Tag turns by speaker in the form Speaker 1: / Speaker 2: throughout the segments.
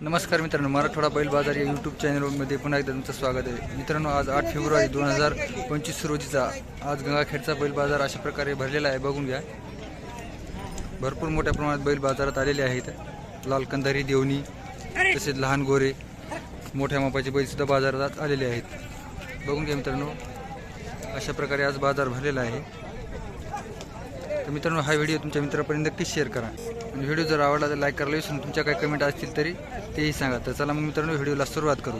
Speaker 1: नमस्कार मित्रांनो मराठवाडा बैल बाजार या यूट्यूब चॅनलमध्ये पुन्हा एकदा तुमचं स्वागत आहे. मित्रांनो आज आठ फेब्रुवारी दोन हजार पंचवीस रोजीचा आज गंगाखेडचा बैल बाजार अशा प्रकारे भरलेला आहे. बघून घ्या. भरपूर मोठ्या प्रमाणात बैल बाजारात आलेले आहेत. लाल कंधारी देवणी तसेच लहान गोरे मोठ्या मापाचे बैलसुद्धा बाजारात आलेले आहेत. बघून घ्या मित्रांनो अशा प्रकारे आज बाजार भरलेला आहे. तर मित्रांनो हा व्हिडिओ तुमच्या मित्रापर्यंत नक्कीच शेअर करा. आणि व्हिडिओ जर आवडला तर लाईक करायला विसरून तुमच्या काही कमेंट असतील तरी तेही सांगा. तर चला मग मित्रांनो व्हिडिओला सुरुवात करू.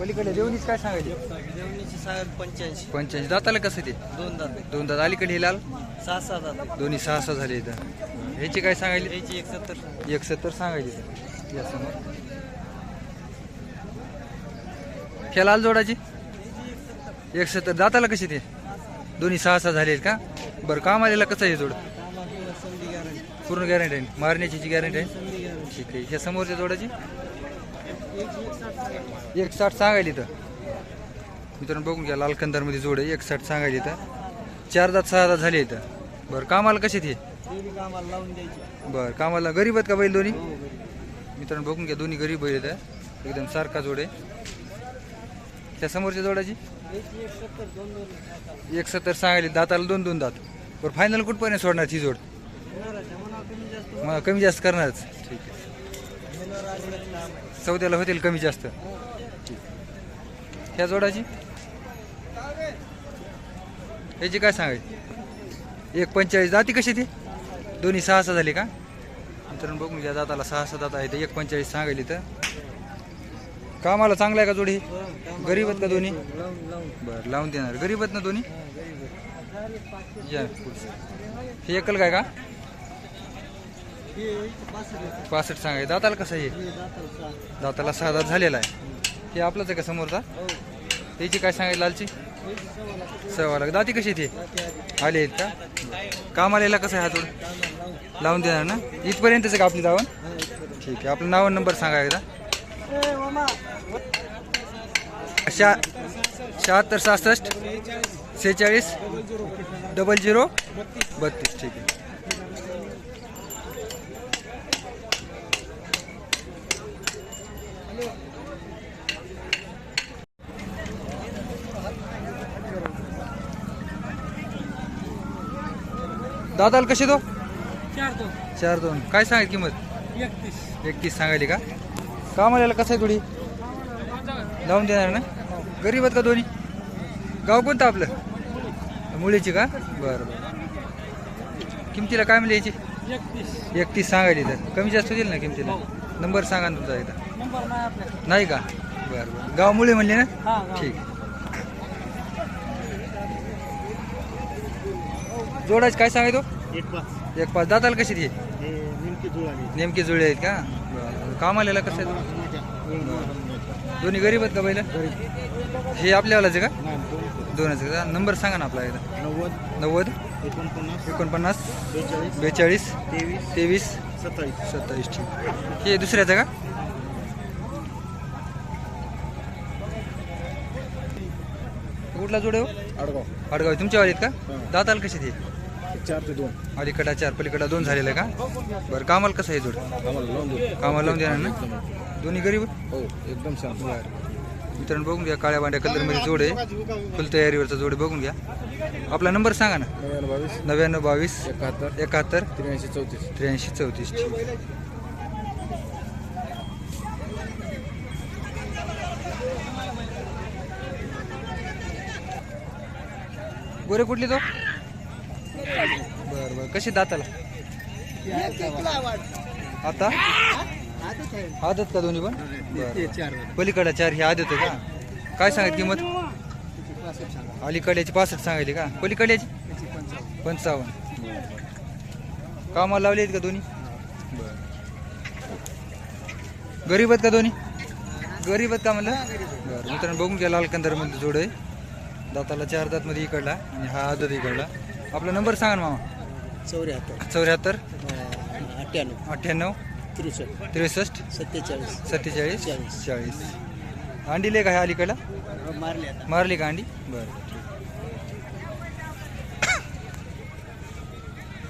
Speaker 1: पलीकडे देवणीच काय सांगायचे?
Speaker 2: जेवणीची पंच्याऐंशी.
Speaker 1: पंच्याऐंशी. दाताला कसं ते?
Speaker 2: दोन दात
Speaker 1: दोन दात. अलीकडे हे लाल?
Speaker 2: सहा सहा दात
Speaker 1: दोन्ही सहा सहा झाले इथं. ह्याचे काय सांगायले
Speaker 2: याची एक सत्तर
Speaker 1: एक सत्तर सांगायचे. या समोर. ह्या लाल जोडाची? एक सत्तर दाताला कशी ते? दोन्ही सहा सहा झाले का? बरं काम आलेला कसं आहे हे जोड?
Speaker 2: संधी गॅरंटी
Speaker 1: पूर्ण गॅरंटी आहे. मारण्याची गॅरंटी आहे. ठीक आहे. ह्या समोरच्या जोडाची एक साठ सांगायली तर मित्रांनो बघून घ्या लालकंदारमध्ये जोड आहे. एक साठ सांगायली तर चार दात सहा दात झाले इथं. बरं कामाला कसे ते
Speaker 2: कामाला लावून
Speaker 1: बरं कामाला गरीब आहेत का बैल दोन्ही? मित्रांनो बघून घ्या दोन्ही गरीब बैल आहेत एकदम सारखा जोड आहे. त्या समोरच्या जोडाची
Speaker 2: एक सत्तर
Speaker 1: सांगायली दाताला दोन दोन दात. बरं फायनल कुठपर्यंत सोडणार ती जोड? मला कमी जास्त करणारच. ठीक आहे. चौद्याला होतील कमी जास्त. ह्या जोडाची? याची काय सांगायची? एक पंचेचाळीस. जाती कशी ती? दोन्ही सहा सहा झाली का? मित्रांनो बघून घ्या दाताला सहा सहा दात आहे तर एक पंचेचाळीस सांगायली तर. कामाला चांगला आहे का जोडी? गरीब आहेत का दोन्ही? बरं लावून देणार. गरीब आहेत ना दोन्ही? या. हे एकल काय का?
Speaker 2: पासष्ट आहे.
Speaker 1: सांगायचं दाताला कसं आहे?
Speaker 2: दाताला सहा.
Speaker 1: दात झालेला आहे. हे आपलंच आहे का समोरचा? त्याची काय सांगायची लालची?
Speaker 2: याची सव्वा लाख.
Speaker 1: दाती कशी ती? आली आहेत का? कामाला कसं आहे
Speaker 2: हातून लावून.
Speaker 1: देणार ना? इथपर्यंतच आहे का आपली दावण? ठीक आहे. आपलं नाव नंबर सांगा एकदा. शहा शहात्तर सहासष्ट सेहेचाळीस डबल झिरो बत्तीस. ठीक आहे. दादाला कशी दो
Speaker 2: चार दोन.
Speaker 1: चार दोन. काय सांगायची किंमत?
Speaker 2: एकतीस.
Speaker 1: एकतीस सांगायली का? कामाला कसं आहे थोडी? लावून देणार ना? गरीब आहेत का दोन्ही? गाव कोणतं आपलं? मुलीची का? बरं बरं. किमतीला काय मिळेल याची?
Speaker 2: एकतीस.
Speaker 1: एकतीस सांगायली तर. कमी जास्त होईल ना किमतीला? नंबर सांगा ना तुमचा एकदा.
Speaker 2: नंबर नाही आपल्याकडे
Speaker 1: नाही का? बरं बरं. गाव मुळे म्हणले ना?
Speaker 2: हा
Speaker 1: ठीक. जोडाच काय सांगायचो
Speaker 2: एक पाच.
Speaker 1: एक पाच. दाताला कशी ती?
Speaker 2: हे नेमकी
Speaker 1: जुळे आहेत का? बरं. काम आलेला कसं आहे तो? दोन्ही गरीब आहेत का पहिलं हे आपल्यावालाच आहे का? दोनच आहे का? नंबर सांगा ना आपला एकदा.
Speaker 2: नव्वद
Speaker 1: नव्वद
Speaker 2: एकोणपन्नास
Speaker 1: एकोणपन्नास
Speaker 2: बेचाळीस
Speaker 1: बेचाळीस
Speaker 2: तेवीस
Speaker 1: तेवीस
Speaker 2: सत्तावीस.
Speaker 1: सत्तावीस. ठीक. हे दुसऱ्याचं का? कुठला जोड आहे हो?
Speaker 2: आडगाव.
Speaker 1: आडगाव. तुमच्या वालीत का?
Speaker 2: हा.
Speaker 1: दाताल कशी ते?
Speaker 2: चार ते दोन.
Speaker 1: अलीकडा चार पलीकडा दोन झालेलं आहे का? बरं कामाला कसं आहे जोड?
Speaker 2: आम्हाला लावून देऊ.
Speaker 1: कामाला लावून देणार ना? दोन्ही गरीब
Speaker 2: हो एकदम छान
Speaker 1: मित्रांनो बघून घ्या काळ्या बांड्या कलरमध्ये जोड आहे. फुल तयारीवरचा जोड बघून घ्या. आपला नंबर सांगा ना.
Speaker 2: नव्याण्णव बावीस.
Speaker 1: नव्याण्णव बावीस.
Speaker 2: एकाहत्तर.
Speaker 1: एकाहत्तर.
Speaker 2: त्र्याऐंशी चौतीस.
Speaker 1: त्र्याऐंशी चौतीस. ठीक. गोरे कुठली तो? बर बर. कशी दाताला? आता? आदत का दोन्ही पण? बरं.
Speaker 2: चार
Speaker 1: पलीकडे चार ही आदत आहे का? काय सांगत किंमत? अलीकड्याची पासष्ट सांगायची का? पलीकड्याची पंचावन्न. कामाला लावले आहेत का दोन्ही? गरीब आहेत का दोन्ही? गरीब आहेत का म्हणलं? बरं. मित्रांनो बघून घ्या लाल कंदारमध्ये जोड आहे. दाताला चार दातमध्ये इकडला आणि हा आदत इकडला. आपला नंबर सांगा ना मामा.
Speaker 2: चौऱ्याहत्तर.
Speaker 1: चौऱ्याहत्तर.
Speaker 2: अठ्ठ्याण्णव.
Speaker 1: अठ्ठ्याण्णव.
Speaker 2: त्रेसष्ट.
Speaker 1: त्रेसष्ट.
Speaker 2: सत्तेचाळीस.
Speaker 1: सत्तेचाळीस.
Speaker 2: चाळीस.
Speaker 1: चाळीस. अंडीले का ह्या अलीकडला?
Speaker 2: मारले आता.
Speaker 1: मारली का अंडी? बरं.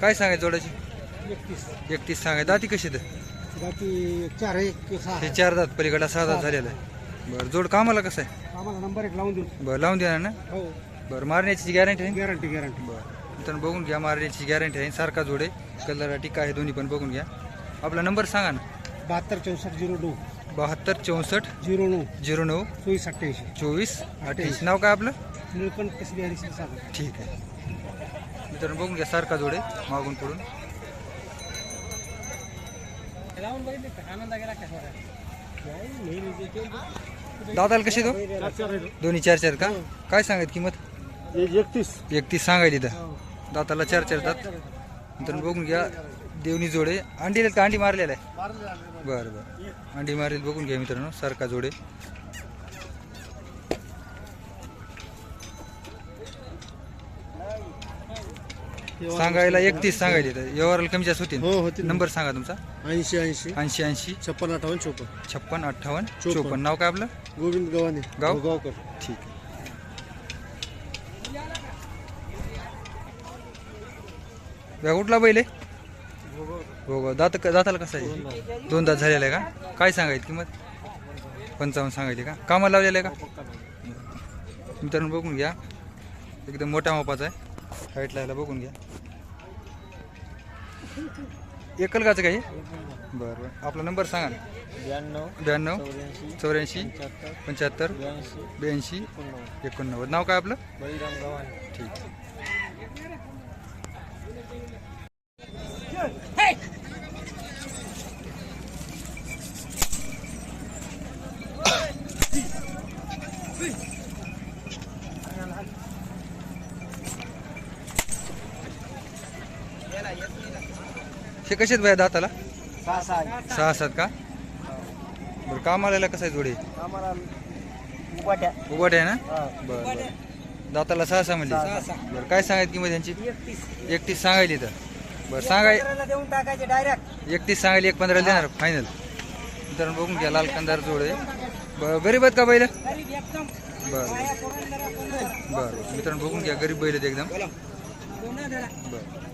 Speaker 1: काय सांगायचं जोडाची?
Speaker 2: एकतीस.
Speaker 1: एकतीस सांगायचं. दाती कशी तर
Speaker 2: बाकी चार एक सहा.
Speaker 1: हे चार दात पलीकडला सहा दात झालेला आहे. बरं जोड कामाला कसं आहे?
Speaker 2: आम्हाला नंबर एक लावून देऊ.
Speaker 1: बरं लावून देणार ना?
Speaker 2: हो.
Speaker 1: बरं मारण्याची गॅरंटी आहे
Speaker 2: गॅरंटी गॅरंटी
Speaker 1: बरं. तर बघून घ्या मारण्याची गॅरंटी आहे. सारखा जोड कलर टिका आहे दोन्ही पण बघून घ्या. आपला नंबर सांगा ना.
Speaker 2: बहात्तर चौसष्ट झिरो नऊ.
Speaker 1: बहात्तर चौसष्ट
Speaker 2: झिरो नऊ.
Speaker 1: झिरो नऊ.
Speaker 2: चोवीस अठ्ठ्याऐंशी.
Speaker 1: चोवीस अठ्ठ्याऐंशी. नाव काय आपलं?
Speaker 2: निळकंठ कसबी हरी सागर
Speaker 1: ठीक आहे. मित्रांनो बघून घ्या सारखा जोड मागून पडून
Speaker 2: लावून बघितले का आनंद गेला
Speaker 1: दादाला कशी तो? दोन्ही चार चार का? काय सांगत किंमत?
Speaker 2: एकतीस.
Speaker 1: एकतीस सांगायली तर दाताला चार चार दात. मित्रांनो बघून घ्या देवणी जोडे. अंडीला का? अंडी मारलेला आहे. बरं बरं. अंडी मारेल बघून घ्या मित्रांनो सारखा जोडे. सांगायला एकतीस सांगायली तर व्यवहाराला कमी जास्त होतील.
Speaker 2: हो
Speaker 1: नंबर सांगा तुमचा.
Speaker 2: ऐंशी ऐंशी.
Speaker 1: ऐंशी ऐंशी.
Speaker 2: छप्पन अठ्ठावन्न चोपन्न.
Speaker 1: छप्पन अठ्ठावन्न
Speaker 2: चोपन्न.
Speaker 1: चोपन्न. नाव काय आपलं?
Speaker 2: गोविंद गव्हाणे.
Speaker 1: गाव?
Speaker 2: गावकर
Speaker 1: ठीक आहे. या कुठला बैल आहे? हो दात दाताला कसं आहे? दोन दात. झालेला आहे का? काय सांगायची किंमत? पंचावन्न सांगायची का? कामाला लावलेलं आहे का? मित्रांनो बघून घ्या. एकदम मोठ्या मापाचा आहे. हाईटला यायला बघून घ्या. एकल गाचं काही बरं बरं. आपला नंबर सांगा ना.
Speaker 2: ब्याण्णव
Speaker 1: ब्याण्णव
Speaker 2: चौऱ्याऐंशी पंच्याहत्तर ब्याऐंशी
Speaker 1: ब्याऐंशी
Speaker 2: एकोणनव्वद.
Speaker 1: नाव काय आपलं?
Speaker 2: बळीराम गव्हाणे.
Speaker 1: ठीक. हे कसे आहेत दाताला?
Speaker 2: सहा सहा
Speaker 1: सहा सात का? बरं कामाला कसं आहे जोडे?
Speaker 2: आम्हाला उपाट्या.
Speaker 1: आहे ना. बरं बरं. दाताला सहा सहा म्हणजे
Speaker 2: सहा, सहा.
Speaker 1: बरं काय सांगायची किंमत यांची?
Speaker 2: एकतीस.
Speaker 1: एकतीस सांगायली तर बरं सांगाय
Speaker 2: देऊन टाकायचे डायरेक्ट
Speaker 1: एकतीस सांगायली एक पंधरा देणार फायनल मित्रांनो बघून घ्या लाल कंदार जोड आहे. बरं गरीब आहेत का बैल?
Speaker 2: एकदम.
Speaker 1: बरं बरं. मित्रांनो बघून घ्या गरीब बैल आहेत एकदम. बरं.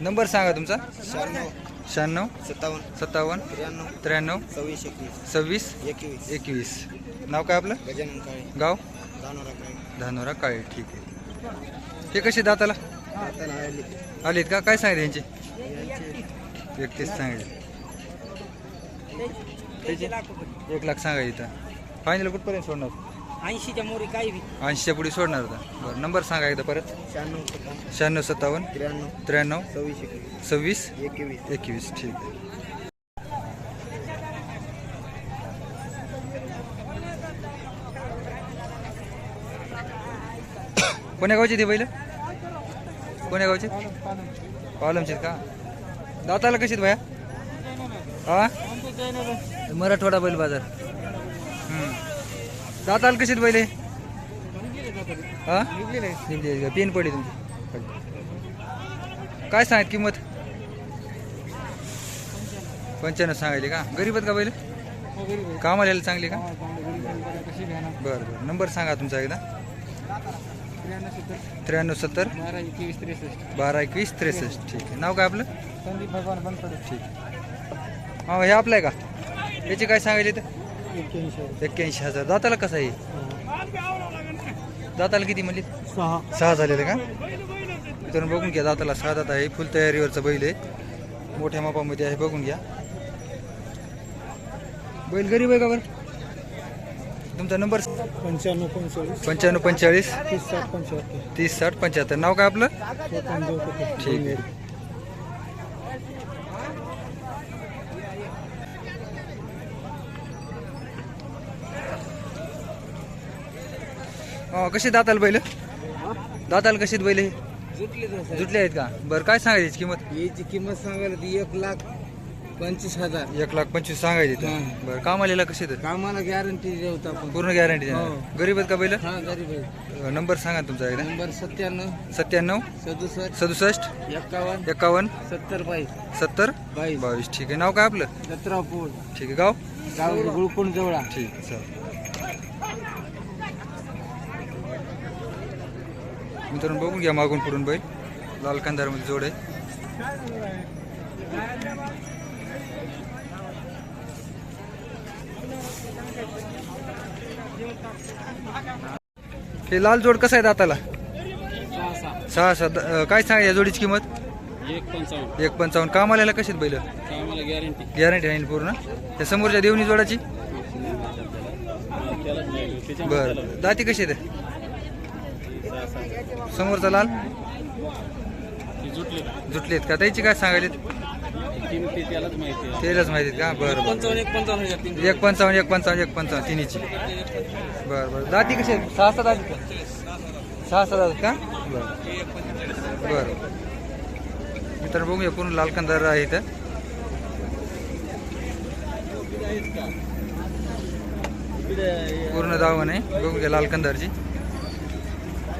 Speaker 1: नंबर सांगा तुमचा.
Speaker 2: शहाण्णव.
Speaker 1: शहाण्णव.
Speaker 2: सत्तावन्न.
Speaker 1: सत्तावन्न.
Speaker 2: त्र्याण्णव.
Speaker 1: त्र्याण्णव.
Speaker 2: सव्वीस एकवीस.
Speaker 1: सव्वीस.
Speaker 2: एकवीस.
Speaker 1: एकवीस. नाव काय आपलं?
Speaker 2: गजानन काळे.
Speaker 1: गाव?
Speaker 2: दानोरा काळे.
Speaker 1: धानोरा काळे. ठीक आहे. हे कसे दाताला? आलेत का? काय सांगितले यांचे? एकतीस. सांगितले. एक लाख सांगा इथं. फायनल कुठपर्यंत सोडणार?
Speaker 2: ऐंशीच्या मोरी काही बी.
Speaker 1: ऐंशीच्या पुढे सोडणार होता बरं नंबर सांगा एकदा परत.
Speaker 2: शहाण्णव सत्तावन्न.
Speaker 1: शहाण्णव सत्तावन्न.
Speaker 2: त्र्याण्णव.
Speaker 1: त्र्याण्णव.
Speaker 2: सव्वीस एकवीस.
Speaker 1: सव्वीस.
Speaker 2: एकवीस.
Speaker 1: एकवीस ठीक आहे. कोण्या गावचे ते बैल? कोण्या गावचे? पालमचे का? दाताला कशीत भया? हा? मराठवाडा बैल बाजार. हम्म. दाताला कशीत आहे? हा? निघली? पेन पडली तुमची. काय सांगत किंमत? पंच्याण्णव सांगायली का? गरीब आहेत का बैल कामाला यायला चांगली का? बरं बरं. नंबर सांगा तुमचा एकदा. त्र्याण्णव सत्तर.
Speaker 2: बारा एकवीस त्रेसष्ट.
Speaker 1: ठीक आहे. नाव काय आपलं?
Speaker 2: संदीप भगवान
Speaker 1: ठीक हा हे आपलं आहे का? याचे काय सांगायले तर?
Speaker 2: एक्क्याऐंशी
Speaker 1: हजार. दाताला कसं आहे? दाताला किती म्हणली?
Speaker 2: सहा.
Speaker 1: सहा झालेले का? मित्रांनो बघून घ्या दाताला सहा दात आहे. फुल तयारीवरचा बैल आहे. मोठ्या मापामध्ये आहे बघून घ्या. बैल गरीब आहे का बरं? तुमचा नंबर?
Speaker 2: पंच्याण्णव पंचेचाळीस.
Speaker 1: पंच्याण्णव पंचेचाळीस.
Speaker 2: तीस साठ पंच्याहत्तर.
Speaker 1: तीस साठ पंच्याहत्तर. नाव काय आपलं? ठीक आहे. अं, कशी दाताल बैल? दाताल कशी बैल हे?
Speaker 2: जुटले
Speaker 1: जुटले आहेत का? बरं काय सांगायची याची किंमत?
Speaker 2: याची किंमत सांगायला ती एक लाख पंचवीस हजार.
Speaker 1: एक लाख पंचवीस सांगायची
Speaker 2: हां.
Speaker 1: बरं कामाला तर
Speaker 2: कामाला गॅरंटी देवता आपण.
Speaker 1: पूर्ण गॅरंटी
Speaker 2: हो.
Speaker 1: गरीब आहेत का बैल?
Speaker 2: हा गरीब आहे
Speaker 1: नंबर सांगा तुमचा एकदा.
Speaker 2: नंबर सत्त्याण्णव.
Speaker 1: सत्त्याण्णव
Speaker 2: सदुसष्ट.
Speaker 1: सदुसष्ट
Speaker 2: एक्कावन्न
Speaker 1: एकावन्न
Speaker 2: सत्तर बाईस
Speaker 1: सत्तर
Speaker 2: बाईस
Speaker 1: बावीस. ठीक आहे. नाव काय आपलं?
Speaker 2: जत्रा पोळ.
Speaker 1: ठीक आहे. गाव?
Speaker 2: गाव गुळकोण जवळा.
Speaker 1: ठीक आहे चालेल मित्रांनो बघून घ्या मागून पुढून बैल. लाल कांदारमध्ये जोड आहे. हे लाल जोड कसं आहे दाताला?
Speaker 2: सहा सहा
Speaker 1: काय सांग या जोडीची किंमत?
Speaker 2: एक पंचावन्न.
Speaker 1: कामाला कशी बैल?
Speaker 2: गॅरंटी
Speaker 1: आहे पूर्ण? त्या समोरच्या देवणी जोडाची? बरं. दाती कशी आहे समोरचा लाल?
Speaker 2: जुटले
Speaker 1: जुटलेत का? त्याची काय सांगायले
Speaker 2: किमती त्यालाच माहिती आहे.
Speaker 1: तेलाच माहिती आहेत का? बरं बरं.
Speaker 2: पंचावन्न एक पंचावन्न
Speaker 1: एक पंचावन्न एक पंचावन्न तिन्हीची. बरं बरं. दाती कशी आहेत? सहा सात दाती का? सहा सात दात का? बरं. बरं. मित्रांनो बघूया पूर्ण लाल कंदार आहे इथं. पूर्ण दावण आहे. बघून घ्या लाल कंदारची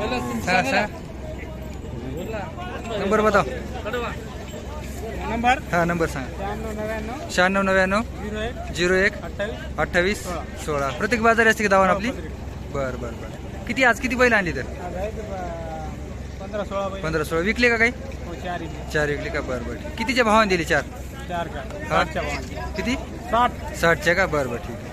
Speaker 1: सांगा सांगा नंबर बताव
Speaker 2: नंबर?
Speaker 1: हा नंबर सांगा.
Speaker 2: शहाण्णव नव्याण्णव. झिरो एक. अठ्ठावीस. सोळा.
Speaker 1: प्रत्येक बाजारी असते की दावण आपली? बरं बरं बरं. किती आज किती बैल आणली तर?
Speaker 2: पंधरा सोळा
Speaker 1: विकले का काही?
Speaker 2: हो, चार
Speaker 1: विकले. का? बरं बरं. कितीच्या भावाने दिली चार? हा? किती?
Speaker 2: साठ.
Speaker 1: साठच्या का? बरं बरं. ठीक आहे.